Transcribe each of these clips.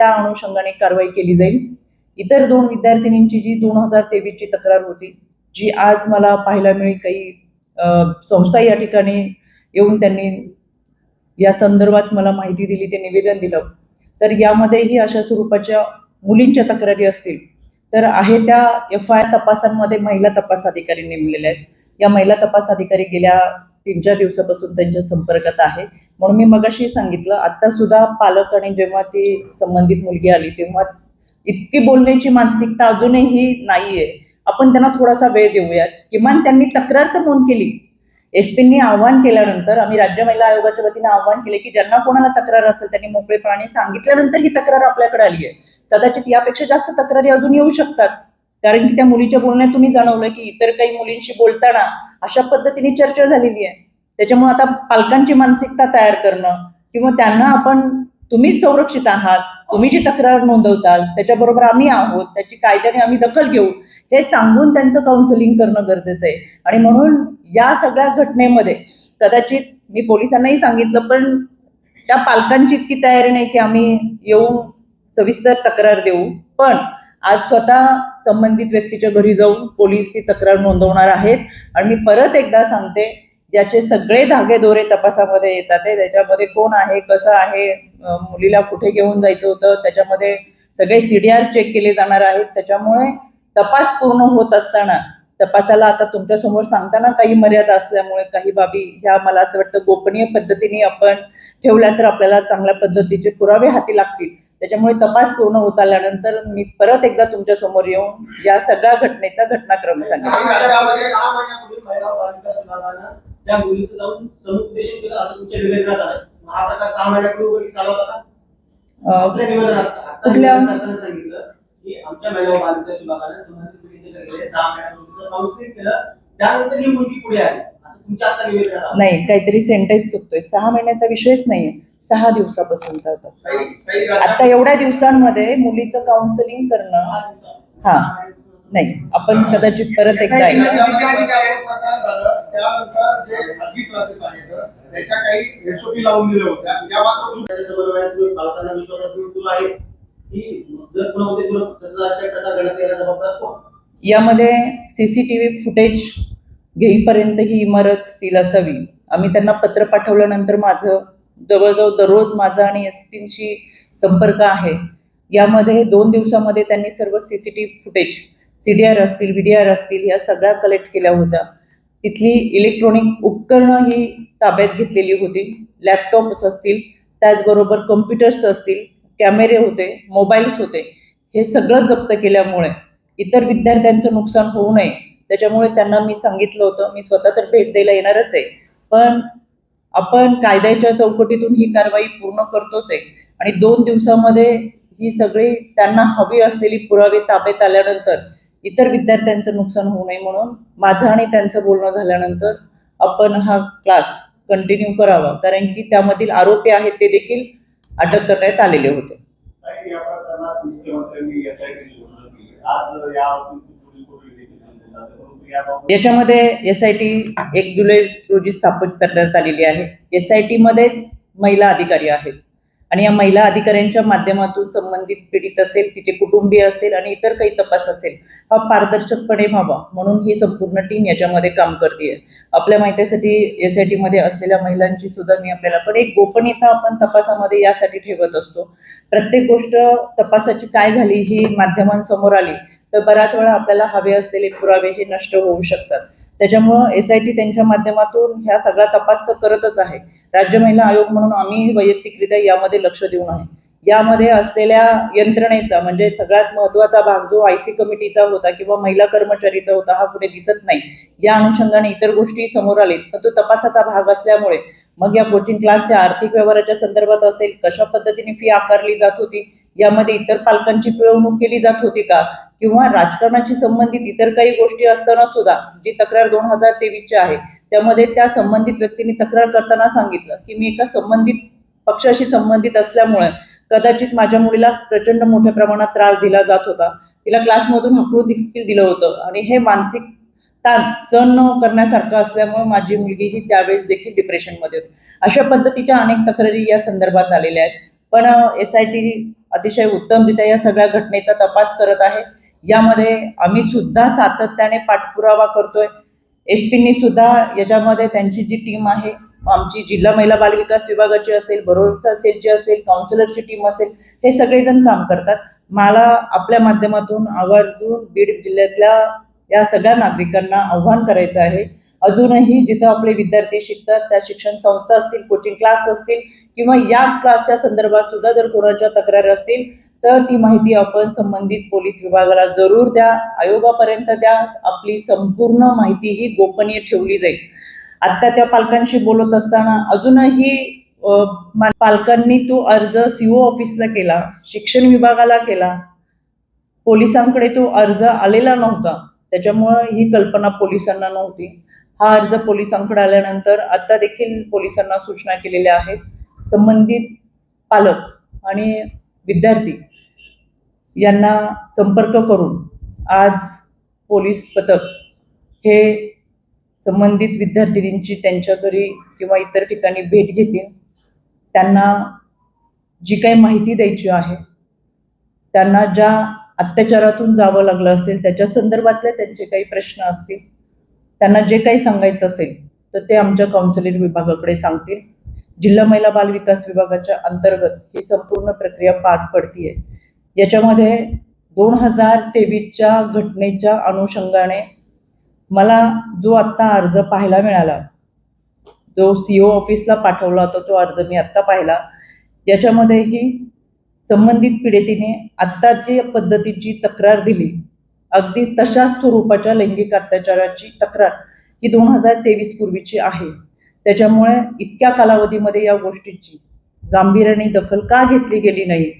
त्या अनुषंगाने कारवाई केली जाईल. इतर दोन विद्यार्थिनींची जी दोन हजार तेवीसची तक्रार होती जी आज मला पाहायला मिळेल काही संस्था या ठिकाणी येऊन त्यांनी या संदर्भात मला माहिती दिली ते निवेदन दिलं. तर यामध्येही अशा स्वरूपाच्या मुलींच्या तक्रारी असतील. तर आहे त्या एफ आय तपासांमध्ये महिला तपास अधिकारी नेमलेल्या आहेत. या महिला तपास अधिकारी गेल्या तीन चार दिवसापासून त्यांच्या संपर्कात आहे. म्हणून मी मगाशी सांगितलं आता सुद्धा पालक आणि जेव्हा ती संबंधित मुलगी आली तेव्हा इतकी बोलण्याची मानसिकता अजूनही नाहीये. आपण त्यांना थोडासा वेळ देऊयात. किमान त्यांनी तक्रार तर नोंद केली. एसपींनी आव्हान केल्यानंतर आम्ही राज्य महिला आयोगाच्या वतीने आव्हान केले की ज्यांना कोणाला तक्रार असेल त्यांनी मोकळेपणाने सांगितल्यानंतर ही तक्रार आपल्याकडे आली आहे कदाचित यापेक्षा जास्त तक्रारी अजून येऊ शकतात. कारण की त्या मुलीच्या बोलण्यात तुम्ही जाणवलं की इतर काही मुलींशी बोलताना अशा पद्धतीने चर्चा झालेली आहे. त्याच्यामुळे आता पालकांची मानसिकता तयार करणं किंवा त्यांना आपण तुम्हीच संरक्षित आहात तुम्ही जी तक्रार नोंदवताल त्याच्याबरोबर आम्ही आहोत त्याची कायद्याने आम्ही दखल घेऊ हे सांगून त्यांचं काउन्सिलिंग करणं गरजेचं आहे. आणि म्हणून या सगळ्या घटनेमध्ये कदाचित मी पोलिसांनाही सांगितलं पण त्या पालकांची इतकी तयारी नाही की आम्ही येऊन सविस्तर तक्रार देऊ. पण आज स्वतः संबंधित व्यक्तीच्या घरी जाऊन पोलीस ती तक्रार नोंदवणार आहेत. आणि मी परत एकदा सांगते ज्याचे सगळे धागेदोरे तपासामध्ये येतात त्याच्यामध्ये कोण आहे कसं आहे मुलीला कुठे घेऊन जायचं होतं त्याच्यामध्ये सगळे सीडीआर चेक केले जाणार आहेत. त्याच्यामुळे तपास पूर्ण होत असताना तपासाला आता तुमच्यासमोर सांगताना काही मर्यादा असल्यामुळे काही बाबी ह्या मला असं वाटतं गोपनीय पद्धतीने आपण ठेवल्या तर आपल्याला चांगल्या पद्धतीचे पुरावे हाती लागतील. त्याच्यामुळे तपास पूर्ण होत आल्यानंतर मी परत एकदा तुमच्यासमोर येऊन या सगळ्या घटनेचा घटनाक्रम सांगितलं ही नाही काहीतरी सेंटेन्स चुकतोय. सहा महिन्याचा विषयच नाहीये. सहा होता काही आता एवढ्या दिवसांमध्ये मुलीचं काउन्सिलिंग करणं. हा. नाही. आपण कदाचित परत एकदा यामध्ये सीसीटीव्ही फुटेज घेईपर्यंत ही इमारत सील असावी. आम्ही त्यांना पत्र पाठवल्यानंतर माझं जवळजवळ दररोज माझा आणि एस पींशी संपर्क आहे. यामध्ये दोन दिवसामध्ये त्यांनी सर्व C C T V footage C D R असतील व्ही डी आर असतील या सगळ्या कलेक्ट केल्या होत्या. तिथली इलेक्ट्रॉनिक उपकरणं ही ताब्यात घेतलेली होती. लॅपटॉप्स असतील त्याचबरोबर कम्प्युटर्स असतील कॅमेरे होते मोबाईल्स होते. हे सगळं जप्त केल्यामुळे इतर विद्यार्थ्यांचं नुकसान होऊ नये. त्याच्यामुळे त्यांना मी सांगितलं होतं मी स्वतः तर भेट द्यायला येणारच आहे. पण आपण कायद्याच्या चौकटीतून ही कारवाई पूर्ण करतोच आहे. आणि दोन दिवसामध्ये ही सगळी त्यांना हवी असलेली पुरावे ताब्यात आल्यानंतर इतर विद्यार्थ्यांचं नुकसान होऊ नये म्हणून माझं आणि त्यांचं बोलणं झाल्यानंतर आपण हा क्लास कंटिन्यू करावा. कारण की त्यामधील आरोपी आहेत ते देखील अटक करण्यात आलेले होते. आज या याच्यामध्ये एस आय टी एक जुलै रोजी स्थापित करण्यात आलेली आहे. एस आय टी मध्येच महिला अधिकारी आहेत. आणि या महिला अधिकाऱ्यांच्या माध्यमातून संबंधित पीडित असेल तिचे कुटुंबीय असेल आणि इतर काही तपास असेल हा पारदर्शकपणे व्हावा. म्हणून ही संपूर्ण टीम याच्यामध्ये काम करते आपल्या माहितीसाठी एस आय टी मध्ये असलेल्या महिलांची सुद्धा मी आपल्याला पण एक गोपनीयता आपण तपासामध्ये यासाठी ठेवत असतो. प्रत्येक गोष्ट तपासाची काय झाली ही माध्यमांसमोर आली तर बऱ्याच वेळा आपल्याला हवे असलेले पुरावे हे नष्ट होऊ शकतात. त्याच्यामुळं एस आय टी त्यांच्या माध्यमातून ह्या सगळा तपास तर करतच आहे. राज्य महिला आयोग म्हणून आम्ही वैयक्तिकरित्या यामध्ये लक्ष देऊन आहे. यामध्ये असलेल्या यंत्रणेचा म्हणजे सगळ्यात महत्त्वाचा भाग जो आय सी कमिटीचा होता किंवा महिला कर्मचारीचा होता हा पुढे दिसत नाही. या अनुषंगाने इतर गोष्टी समोर आलेत. पण तो तपासाचा भाग असल्यामुळे मग या कोचिंग क्लासच्या आर्थिक व्यवहाराच्या संदर्भात असेल कशा पद्धतीने फी आकारली जात होती यामध्ये इतर पालकांची पिळवणूक केली जात होती का? किंवा राजकारणाशी संबंधित इतर काही गोष्टी असताना सुद्धा जी तक्रार दोन हजार तेवीसची आहे त्यामध्ये त्या संबंधित व्यक्तींनी तक्रार करताना सांगितलं की मी एका संबंधित पक्षाशी संबंधित असल्यामुळे कदाचित माझ्या मुलीला प्रचंड मोठ्या प्रमाणात त्रास दिला जात होता. तिला क्लासमधून हकलून देखील दिलं होतं आणि हे मानसिक ताण सहन न करण्यासारखं असल्यामुळे माझी मुलगी ही त्यावेळेस देखील डिप्रेशनमध्ये होती. अशा पद्धतीच्या अनेक तक्रारी या संदर्भात आलेल्या आहेत. पण एस आय टी अतिशय उत्तमरित्या या सगळ्या घटनेचा तपास करत आहे. यामध्ये आम्ही सुद्धा सातत्याने पाठपुरावा करतोय. एस पींनी सुद्धा याच्यामध्ये त्यांची जी टीम आहे आमची जिल्हा महिला बालविकास विभागाची असेल भरोसा सेलची असेल काउन्सिलरची टीम असेल हे सगळेजण काम करतात. मला आपल्या माध्यमातून आवर्जून बीड जिल्ह्यातल्या या सगळ्या नागरिकांना आव्हान करायचं आहे. अजूनही जिथं आपले विद्यार्थी शिकतात त्या शिक्षण संस्था असतील कोचिंग क्लास असतील किंवा या क्लासच्या संदर्भात सुद्धा जर कोणाच्या तक्रारी असतील तर ती माहिती आपण संबंधित पोलीस विभागाला जरूर द्या. आयोगापर्यंत द्या. आपली संपूर्ण माहिती ही गोपनीय ठेवली जाईल. आत्ता त्या पालकांशी बोलत असताना अजूनही पालकांनी तो अर्ज सीओ ऑफिसला केला शिक्षण विभागाला केला. पोलिसांकडे तो अर्ज आलेला नव्हता. त्याच्यामुळं ही कल्पना पोलिसांना नव्हती. हा अर्ज पोलिसांकडे आल्यानंतर आता देखील पोलिसांना सूचना केलेल्या आहेत. संबंधित पालक आणि विद्यार्थी यांना संपर्क करून आज पोलीस पथक हे संबंधित विद्यार्थिनींची त्यांच्या घरी किंवा इतर ठिकाणी भेट घेतील. त्यांना जी काही माहिती द्यायची आहे त्यांना ज्या अत्याचारातून जावं लागलं असेल त्याच्या संदर्भातले त्यांचे काही प्रश्न असतील त्यांना जे काही सांगायचं असेल तर ते आमच्या काउन्सिलिंग विभागाकडे सांगतील. जिल्हा महिला बाल विकास विभागाच्या अंतर्गत ही संपूर्ण प्रक्रिया पार पडतीये. याच्यामध्ये दोन हजार तेवीसच्या घटनेच्या अनुषंगाने मला जो आत्ता अर्ज पाहायला मिळाला जो सी ओ ऑफिसला पाठवला होता तो अर्ज मी आत्ता पाहिला. याच्यामध्येही संबंधित पीडितीने आत्ता जी पद्धतीची तक्रार दिली. अगदी तशाच स्वरूपाच्या लैंगिक अत्याचाराची तक्रार ही दोन हजार तेवीस पूर्वीची आहे. त्याच्यामुळे इतक्या कालावधीमध्ये या गोष्टीची गांभीर्याने दखल का घेतली गेली नाही?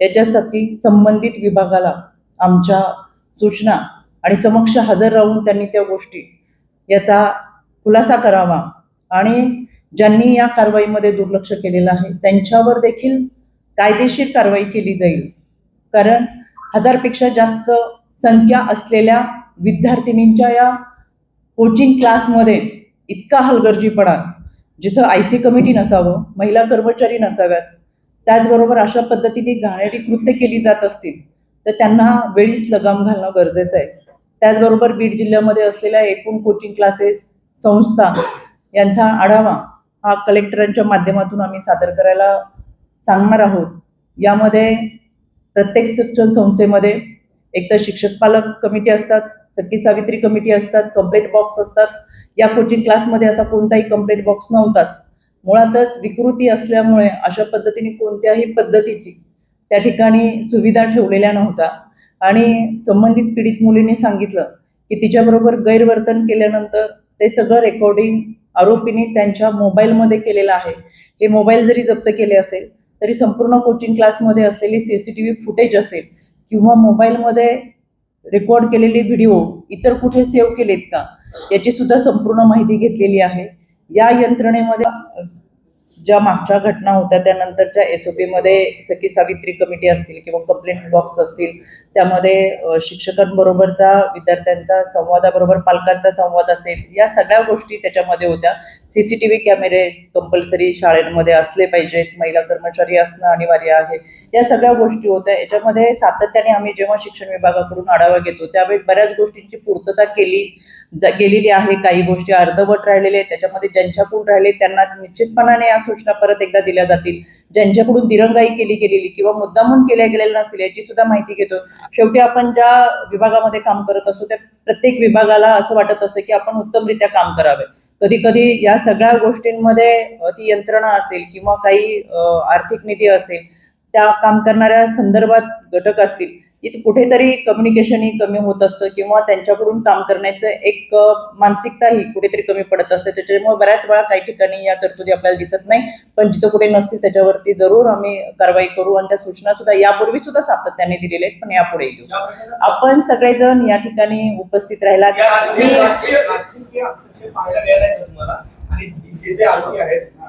याच्यासाठी संबंधित विभागाला आमच्या सूचना आणि समक्ष हजर राहून त्यांनी त्या गोष्टी याचा खुलासा करावा आणि ज्यांनी या कारवाईमध्ये दुर्लक्ष केलेलं आहे त्यांच्यावर देखील कायदेशीर कारवाई केली जाईल. कारण हजारपेक्षा जास्त संख्या असलेल्या विद्यार्थिनींच्या या कोचिंग क्लासमध्ये इतका हलगर्जीपणा. जिथं आय सी कमिटी नसावं महिला कर्मचारी नसाव्यात त्याचबरोबर अशा पद्धतीने घाणेरडी कृत्य केली जात असतील तर त्यांना वेळीच लगाम घालणं गरजेचं आहे. त्याचबरोबर बीड जिल्ह्यामध्ये असलेल्या एकूण कोचिंग क्लासेस संस्था यांचा आढावा हा कलेक्टरांच्या माध्यमातून आम्ही सादर करायला सांगणार आहोत. यामध्ये प्रत्येक शिक्षण संस्थेमध्ये एकतर शिक्षक पालक कमिटी असतात सखी सावित्री कमिटी असतात कंप्लेंट बॉक्स असतात. या कोचिंग क्लासमध्ये असा कोणताही कंप्लेंट बॉक्स नव्हताच. मुळातच विकृती असल्यामुळे अशा पद्धतीने कोणत्याही पद्धतीची त्या ठिकाणी सुविधा ठेवलेल्या नव्हत्या. आणि संबंधित पीडित मुलीने सांगितलं की तिच्याबरोबर गैरवर्तन केल्यानंतर ते सगळं रेकॉर्डिंग आरोपीने त्यांच्या मोबाईलमध्ये केलेलं आहे. हे मोबाईल जरी जप्त केले असेल तरी संपूर्ण कोचिंग क्लासमध्ये असलेली C C T V footage असेल किंवा मोबाईलमध्ये रेकॉर्ड केलेले व्हिडिओ इतर कुठे सेव्ह केलेत का? याची सुद्धा संपूर्ण माहिती घेतलेली आहे. या यंत्रणेमध्ये ज्या मागच्या घटना होत्या त्यानंतरच्या एस ओ पीमध्ये सखी सावित्री कमिटी असतील किंवा कंप्लेंट बॉक्स असतील त्यामध्ये शिक्षकांबरोबरचा विद्यार्थ्यांचा संवादाबरोबर पालकांचा संवाद असेल या सगळ्या गोष्टी त्याच्यामध्ये होत्या. सी सी टी व्ही कॅमेरे कंपल्सरी शाळेमध्ये असले पाहिजेत महिला कर्मचारी असणं अनिवार्य आहे. या सगळ्या गोष्टी होत्या. याच्यामध्ये सातत्याने आम्ही जेव्हा शिक्षण विभागाकडून आढावा घेतो त्यावेळेस बऱ्याच गोष्टींची पूर्तता केली गेलेली आहे. काही गोष्टी अर्धवट राहिलेल्या आहेत. त्याच्यामध्ये ज्यांच्याकडून राहिले त्यांना निश्चितपणाने या सूचना परत एकदा दिल्या जातील. ज्यांच्याकडून दिरंगाई केली गेलेली किंवा मुद्दामून केल्या गेलेल्या नसतील याची सुद्धा माहिती घेतो. शेवटी आपण ज्या विभागामध्ये काम करत असतो त्या प्रत्येक विभागाला असं वाटत असतं की आपण उत्तमरित्या काम करावे. कधी कधी या सगळ्या गोष्टींमध्ये ती यंत्रणा असेल किंवा काही आर्थिक निधी असेल त्या काम करणाऱ्या संदर्भात घटक असतील. इथं कुठेतरी कम्युनिकेशन ही कमी होत असतं किंवा त्यांच्याकडून काम करण्याचं एक मानसिकताही मानसिकता ही कुठेतरी कमी पडत असते. त्याच्यामुळे बऱ्याच वेळा काही ठिकाणी या तरतुदी आपल्याला दिसत नाही. पण जिथं कुठे नसतील त्याच्यावरती जरूर आम्ही कारवाई करू आणि त्या सूचना सुद्धा यापूर्वी सुद्धा सातत्याने दिलेल्या आहेत पण यापुढे देऊ आपण सगळेजण या ठिकाणी उपस्थित राहिला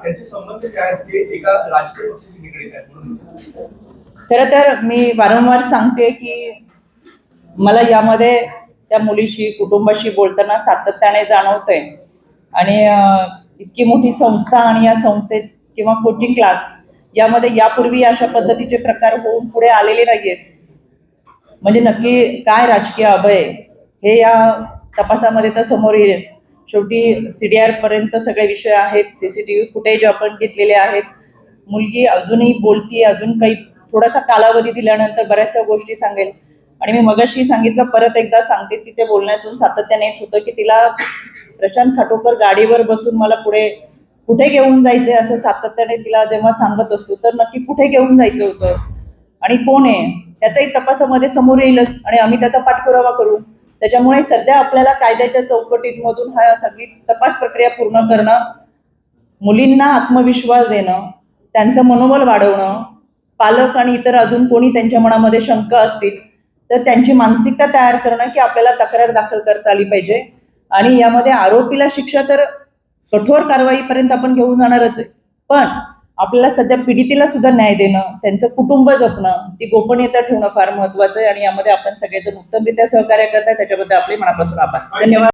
त्यांचे संबंध काय ते एका राजकीय पक्षाशी निगडीत आहेत म्हणून खरं तर मी वारंवार सांगते की मला यामध्ये त्या मुलीशी कुटुंबाशी बोलताना सातत्याने जाणवतंय. आणि इतकी मोठी संस्था आणि या संस्थेत किंवा कोचिंग क्लास यामध्ये यापूर्वी अशा पद्धतीचे प्रकार होऊन पुढे आलेले नाहीयेत. म्हणजे नक्की काय राजकीय अभय हे या तपासामध्ये तर समोर येईल. शेवटी सीडीआर पर्यंत सगळे विषय आहेत सीसीटीव्ही फुटेज आपण घेतलेले आहेत. मुलगी अजूनही बोलतीये अजून काही थोडासा कालावधी दिल्यानंतर बऱ्याचशा गोष्टी सांगेल. आणि मी मगाशी सांगितलं परत एकदा सांगते तिच्या बोलण्यातून सातत्याने येत होतं की तिला प्रशांत खाटोकर गाडीवर बसून मला पुढे कुठे घेऊन जायचंय असं सातत्याने तिला जेव्हा सांगत असतो तर नक्की कुठे घेऊन जायचं होतं? आणि कोण आहे? त्याचाही तपासामध्ये समोर येईलच. आणि आम्ही त्याचा पाठपुरावा करू. त्याच्यामुळे सध्या आपल्याला कायद्याच्या चौकटीमधून हा सगळी तपास प्रक्रिया पूर्ण करणं मुलींना आत्मविश्वास देणं त्यांचं मनोबल वाढवणं पालक आणि इतर अजून कोणी त्यांच्या मनामध्ये शंका असतील तर त्यांची मानसिकता तयार करणं की आपल्याला तक्रार दाखल करता आली पाहिजे. आणि यामध्ये आरोपीला शिक्षा तर कठोर कारवाईपर्यंत आपण घेऊन जाणारच आहे. पण आपल्याला सध्या पीडितीला सुद्धा न्याय देणं त्यांचं कुटुंब जपणं ती गोपनीयता ठेवणं फार महत्वाचं आहे आणि यामध्ये आपण सगळेजण उत्तमरित्या सहकार्य करताय त्याच्याबद्दल आपले मनापासून आभार. धन्यवाद.